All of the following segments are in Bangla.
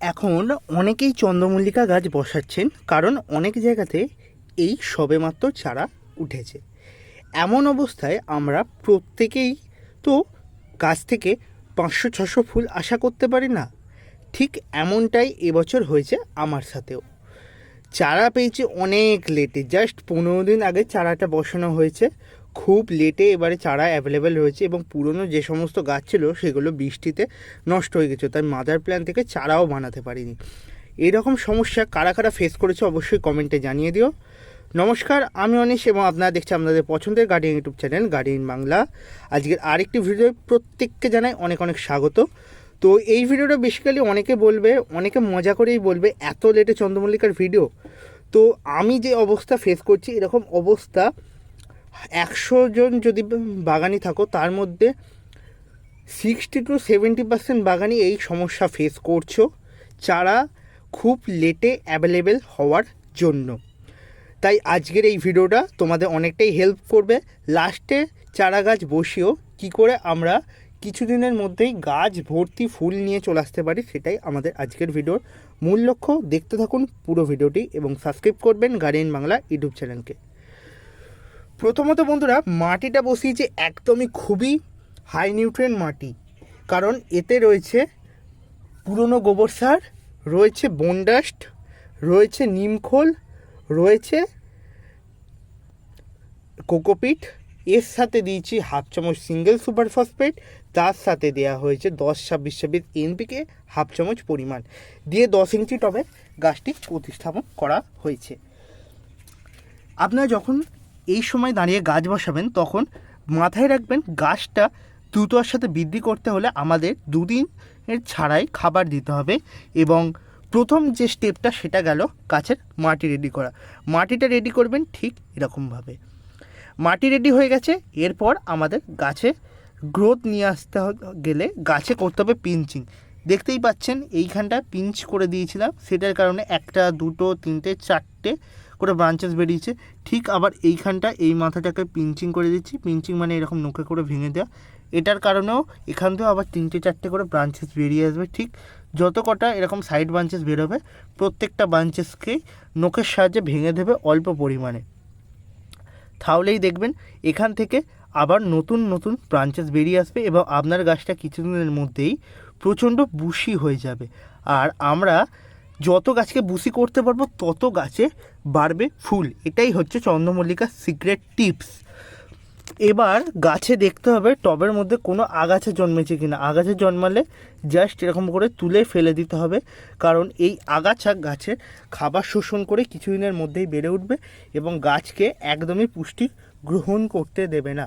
এখন অনেকেই চন্দ্রমল্লিকা গাছ বসাচ্ছেন কারণ অনেক জায়গাতে এই সবেমাত্র চারা উঠেছে। এমন অবস্থায় আমরা প্রত্যেকেই তো গাছ থেকে পাঁচশো, ছশো ফুল আশা করতে পারি না। ঠিক এমনটাই এবছর হয়েছে আমার সাথেও। চারা পেয়েছি অনেক লেটে। জাস্ট পনেরো দিন আগে চারাটা বসানো হয়েছে। খুব লেটে এবারে চারা অ্যাভেলেবেল হয়েছে এবং পুরনো যে সমস্ত গাছ ছিল সেগুলো বৃষ্টিতে নষ্ট হয়ে গেছে। তাই মাদার প্ল্যান থেকে চারাও বানাতে পারিনি। এরকম সমস্যা কারা কারা ফেস করেছে অবশ্যই কমেন্টে জানিয়ে দিও। নমস্কার, আমি অনিশ এবং আপনারা দেখছেন আপনাদের পছন্দের guardian YouTube channel guardian Bangla আজকের আরেকটি ভিডিও প্রত্যেককে জানাই অনেক অনেক স্বাগত। তো এই ভিডিওটা বেসিক্যালি অনেকে বলবে, অনেকে মজা করেই বলবে, এত লেটে চন্দ্রমল্লিকার ভিডিও তো আমি যে অবস্থা ফেস করছি, এরকম অবস্থা একশো জন যদি বাগানি থাকো, তার মধ্যে সিক্সটি টু সেভেন্টি পার্সেন্ট বাগানি এই সমস্যা ফেস করছ চারা খুব লেটে অ্যাভেলেবেল হওয়ার জন্য। তাই আজকের এই ভিডিওটা তোমাদের অনেকটাই হেল্প করবে। লাস্টে চারা গাছ বসিয়েও কী করে আমরা কিছুদিনের মধ্যেই গাছ ভর্তি ফুল নিয়ে চলে আসতে পারি, সেটাই আমাদের আজকের ভিডিওর মূল লক্ষ্য। দেখতে থাকুন পুরো ভিডিওটি এবং সাবস্ক্রাইব করবেন গার্ডিয়ান বাংলা ইউটিউব চ্যানেলকে। প্রথমত বন্ধুরা, মাটিটা বসিয়েছি একদমই খুবই হাই নিউট্রিয়েন্ট মাটি, কারণ এতে রয়েছে পুরনো গোবর সার, রয়েছে বনডাস্ট রয়েছে নিমখোল রয়েছে কোকোপিট এর সাথে দিয়েছি হাফ চামচ সিঙ্গেল সুপার ফসফেট তার সাথে দেওয়া হয়েছে দশ ছাব্বিশ ছাব্বিশ এনপিকে হাফ চামচ পরিমাণ, দিয়ে দশ ইঞ্চি টবে গাছটি প্রতিস্থাপন করা হয়েছে। আপনারা যখন এই সময় দাঁড়িয়ে গাছ বসাবেন, তখন মাথায় রাখবেন গাছটা দ্রুতর সাথে বৃদ্ধি করতে হলে আমাদের দুদিনের ছাড়াই খাবার দিতে হবে এবং প্রথম যে স্টেপটা সেটা গেল গাছের মাটি রেডি করা। মাটিটা রেডি করবেন ঠিক এরকমভাবে। মাটি রেডি হয়ে গেছে, এরপর আমাদের গাছে গ্রোথ নিয়ে আসতে গেলে গাছে করতে হবে পিঞ্চিং দেখতেই পাচ্ছেন, এইখানটা পিঞ্চ করে দিয়েছিলাম, সেটার কারণে একটা, দুটো, তিনটে, চারটে করে ব্রাঞ্চেস বেরিয়েছে। ঠিক আবার এইখানটা এই মাথাটাকে পিঞ্চিং করে দিচ্ছি। পিঞ্চিং মানে এরকম নোকে করে ভেঙে দেওয়া এটার কারণেও এখান থেকেও আবার তিনটে চারটে করে ব্রাঞ্চেস বেরিয়ে আসবে। ঠিক যত কটা এরকম সাইড ব্রাঞ্চেস বেরোবে, প্রত্যেকটা ব্রাঞ্চেসকেই নোকের সাহায্যে ভেঙে দেবে অল্প পরিমাণে। তাহলেই দেখবেন এখান থেকে আবার নতুন নতুন ব্রাঞ্চেস বেরিয়ে আসবে এবং আপনার গাছটা কিছুদিনের মধ্যেই প্রচণ্ড বুশি হয়ে যাবে। আর আমরা যত গাছকে বুসি করতে পারব, তত গাছে বাড়বে ফুল। এটাই হচ্ছে চন্দ্রমল্লিকার সিক্রেট টিপস। এবার গাছে দেখতে হবে টবের মধ্যে কোনো আগাছা জন্মেছে কি না আগাছা জন্মালে জাস্ট এরকম করে তুলে ফেলে দিতে হবে, কারণ এই আগাছা গাছের খাবার শোষণ করে কিছুদিনের মধ্যেই বেড়ে উঠবে এবং গাছকে একদমই পুষ্টি গ্রহণ করতে দেবে না।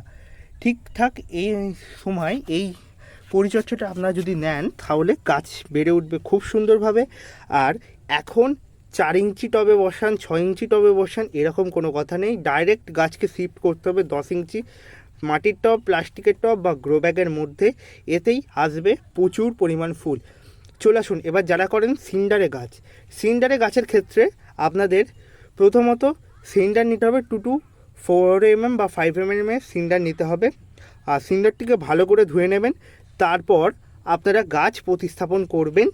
ঠিকঠাক এই সময় এই পরিচর্যাটা আপনারা যদি নেন, তাহলে গাছ বেড়ে উঠবে খুব সুন্দরভাবে। আর এখন চার ইঞ্চি টবে বসান, ছয় ইঞ্চি টবে বসান, এরকম কোনো কথা নেই। ডাইরেক্ট গাছকে শিফট করতে হবে দশ ইঞ্চি। মাটির টব, প্লাস্টিকের টব বা গ্রো ব্যাগের মধ্যে এতেই আসবে প্রচুর পরিমাণ ফুল। চলে আসুন, এবার যারা করেন সিন্ডারে গাছ। সিন্ডারে গাছের ক্ষেত্রে আপনাদের প্রথমত সিন্ডার নিতে হবে টু টু ফোর এমএম বা ফাইভ এমএম এর সিন্ডার নিতে হবে। আর সিন্ডারটিকে ভালো করে ধুয়ে নেবেন। তারপর আপনারা গাছ প্রতিস্থাপন করবেন।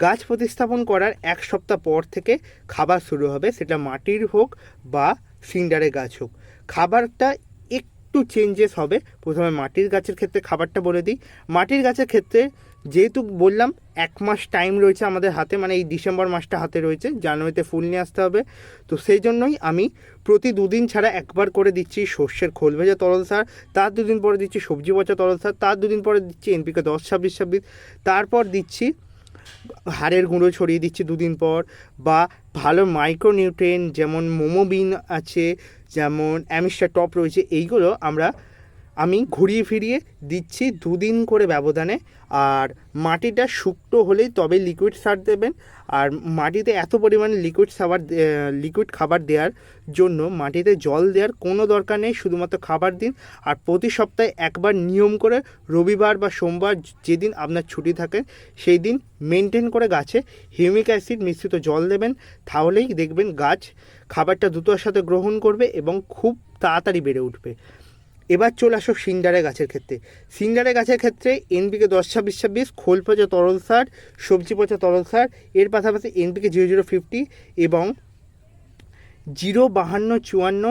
গাছ প্রতিস্থাপন করার এক সপ্তাহ পর থেকে খাবার শুরু হবে, সেটা মাটির হোক বা সিন্ডারে গাছ হোক। খাবারটা একটু চেঞ্জেস হবে। প্রথমে মাটির গাছের ক্ষেত্রে খাবারটা বলে দিই। মাটির গাছের ক্ষেত্রে যেহেতু বললাম, এক মাস টাইম রয়েছে আমাদের হাতে মানে এই ডিসেম্বর মাসটা হাতে রয়েছে জানুয়ারিতে ফুল নিয়ে আসতে হবে। তো সেই জন্যই আমি প্রতি দুদিন ছাড়া একবার করে দিচ্ছি সর্ষের খোল ভেজা তরল সার, তার দুদিন পরে দিচ্ছি সবজি পচা তরল সার, তার দুদিন পরে দিচ্ছি এনপিকে দশ, ছাব্বিশ ছাব্বিশ, তারপর দিচ্ছি হাড়ের গুঁড়ো ছড়িয়ে দিচ্ছি দুদিন পর, বা ভালো মাইক্রোনিউট্রিয়েন্ট যেমন মোমোবিন আছে, যেমন অ্যামিস্টার টপ রয়েছে, এইগুলো আমরা আমি ঘুরিয়ে ফিরিয়ে দিচ্ছি দুদিন করে ব্যবধানে। আর মাটিটা শুকনো হলেই তবে লিকুইড সার দেবেন। আর মাটিতে এত পরিমাণে লিকুইড সাবার লিকুইড খাবার দেওয়ার জন্য মাটিতে জল দেওয়ার কোনো দরকার নেই, শুধুমাত্র খাবার দিন। আর প্রতি সপ্তাহে একবার নিয়ম করে রবিবার বা সোমবার যেদিন আপনার ছুটি থাকে, সেই দিন মেনটেন করে গাছে হিউমিক অ্যাসিড মিশ্রিত জল দেবেন। তাহলেই দেখবেন গাছ খাবারটা দ্রুতর সাথে গ্রহণ করবে এবং খুব তাড়াতাড়ি বেড়ে উঠবে। এবার চলে আসো সিন্ডারে গাছের ক্ষেত্রে। সিন্ডারে গাছের ক্ষেত্রে এনপিকে দশ ছাব্বিশ ছাব্বিশ খোল পচা তরল সার, সবজি পচা তরল সার, এর পাশাপাশি এনপিকে জিরো জিরো ফিফটি এবং জিরো বাহান্ন চুয়ান্ন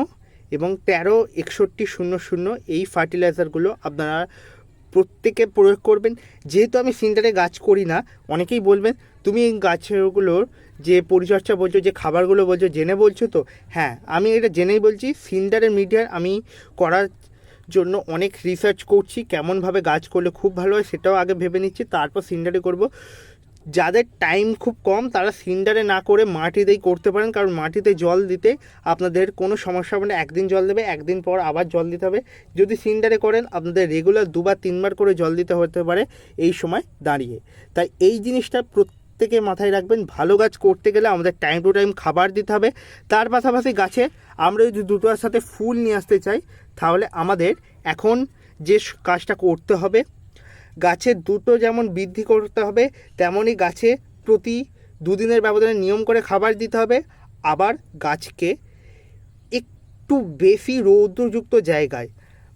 এবং তেরো একষট্টি শূন্য শূন্য এই ফার্টিলাইজারগুলো আপনারা প্রত্যেকে প্রয়োগ করবেন। যেহেতু আমি সিন্টারে গাছ করি না, অনেকেই বলবেন, তুমি এই গাছগুলোর যে পরিচর্যা বলছো, যে খাবারগুলো বলছো, জেনে বলছো তো? হ্যাঁ আমি এটা জেনেই বলছি সিন্টারের মিডিয়ার আমি করার জন্য অনেক রিসার্চ করছি, কেমনভাবে গাছ করলে খুব ভালো হয় সেটাও আগে ভেবে নিচ্ছি, তারপর সিন্ডারে করব। যাদের টাইম খুব কম, তারা সিন্ডারে না করে মাটিতেই করতে পারেন, কারণ মাটিতে জল দিতে আপনাদের কোনো সমস্যা হবে না, একদিন জল দেবে, একদিন পর আবার জল দিতে হবে। যদি সিন্ডারে করেন, আপনাদের রেগুলার দুবার, তিনবার করে জল দিতে হতে পারে এই সময় দাঁড়িয়ে। তাই এই জিনিসটা প্রত্যেকে মাথায় রাখবেন, ভালো গাছ করতে গেলে আমাদের টাইম টু টাইম খাবার দিতে হবে। তার পাশাপাশি গাছে আমরা যদি দুটোর সাথে ফুল নিয়ে আসতে চাই, তাহলে আমাদের এখন যে কাজটা করতে হবে গাছের দুটো যেমন বৃদ্ধি করতে হবে, তেমনই গাছে প্রতি দুদিনের ব্যবধানে নিয়ম করে খাবার দিতে হবে। আবার গাছকে একটু বেশি রৌদ্রযুক্ত জায়গায়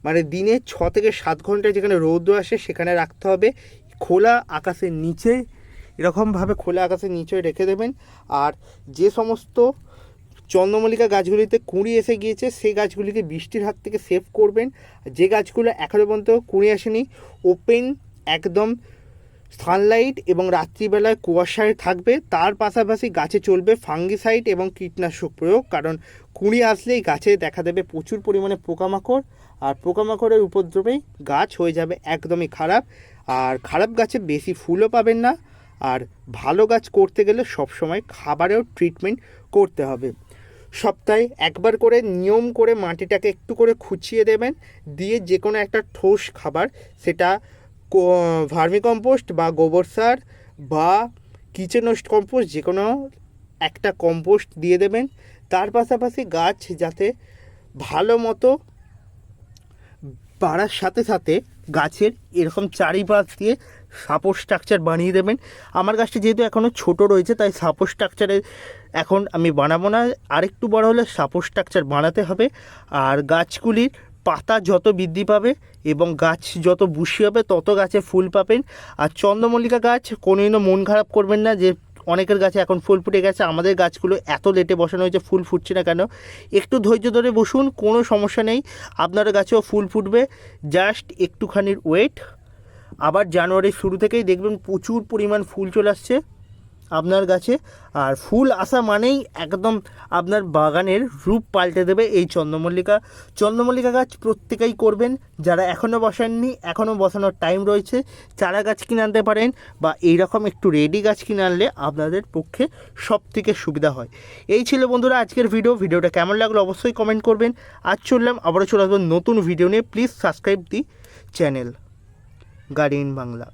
মানে দিনে ছ থেকে সাত ঘণ্টা যেখানে রৌদ্র আসে সেখানে রাখতে হবে। খোলা আকাশের নিচে এরকমভাবে খোলা আকাশের নিচে রেখে দেবেন। আর যে সমস্ত চন্দ্রমল্লিকা গাছগুলিতে কুঁড়ি এসে গিয়েছে সেই গাছগুলিকে বৃষ্টির হাত থেকে সেভ করবেন। যে গাছগুলো এখনও পর্যন্ত কুঁড়ি আসেনি, ওপেন একদম সানলাইট এবং রাত্রিবেলায় কুয়াশায় থাকবে। তার পাশাপাশি গাছে চলবে ফাঙ্গিসাইড এবং কীটনাশক প্রয়োগ, কারণ কুঁড়ি আসলেই গাছে দেখা দেবে প্রচুর পরিমাণে পোকামাকড়, আর পোকামাকড়ের উপদ্রবেই গাছ হয়ে যাবে একদমই খারাপ। আর খারাপ গাছে বেশি ফুলও পাবেন না। আর ভালো গাছ করতে গেলে সবসময় খাবারেও ট্রিটমেন্ট করতে হবে। সপ্তাহে একবার করে নিয়ম করে মাটিটাকে একটু করে খুঁচিয়ে দেবেন, দিয়ে যে কোনো একটা ঠোস খাবার, সেটা ভার্মি কম্পোস্ট বা গোবর সার বা কিচেন ওয়েস্ট কম্পোস্ট যে কোনো একটা কম্পোস্ট দিয়ে দেবেন। তার পাশাপাশি গাছ যাতে ভালো মতো বাড়ার সাথে সাথে গাছের এরকম চারিপাশ দিয়ে সাপোর্ট স্ট্রাকচার বানিয়ে দেবেন। আমার গাছটি যেহেতু এখনও ছোট রয়েছে, তাই সাপোর্ট স্ট্রাকচারে এখন আমি বানাবো না। আরেকটু বড় হলে সাপোর্ট স্ট্রাকচার বানাতে হবে। আর গাছগুলির পাতা যত বৃদ্ধি পাবে এবং গাছ যত বুশি হবে, তত গাছে ফুল পাবেন। আর চন্দ্রমল্লিকা গাছ কোনোদিনও মন খারাপ করবেন না যে অনেকের গাছে এখন ফুল ফুটে গেছে, আমাদের গাছগুলো এত লেটে বসানো হয়েছে, ফুল ফুটছে না কেন? একটু ধৈর্য ধরে বসুন, কোনো সমস্যা নেই। আপনার গাছেও ফুল ফুটবে। জাস্ট একটুখানির ওয়েট। আবার জানুয়ারির শুরু থেকেই দেখবেন প্রচুর পরিমাণ ফুল চলে আসছে। আপনার গাছে আর ফুল আসা মানেই একদম আপনার বাগানের রূপ পাল্টে দেবে এই চন্দ্রমল্লিকা। চন্দ্রমল্লিকা গাছ প্রত্যেকেই করবেন। যারা এখনও বসাননি এখনও বসানোর টাইম রয়েছে, চারা গাছ কিনে আনতে পারেন বা এইরকম একটু রেডি গাছ কিনে আনলে আপনাদের পক্ষে সব থেকে সুবিধা হয়। এই ছিল বন্ধুরা আজকের ভিডিও ভিডিওটা কেমন লাগল অবশ্যই কমেন্ট করবেন। আজ চললাম, আবারও চলে আসবেন নতুন ভিডিও নিয়ে। Please subscribe the channel guardian Bangla.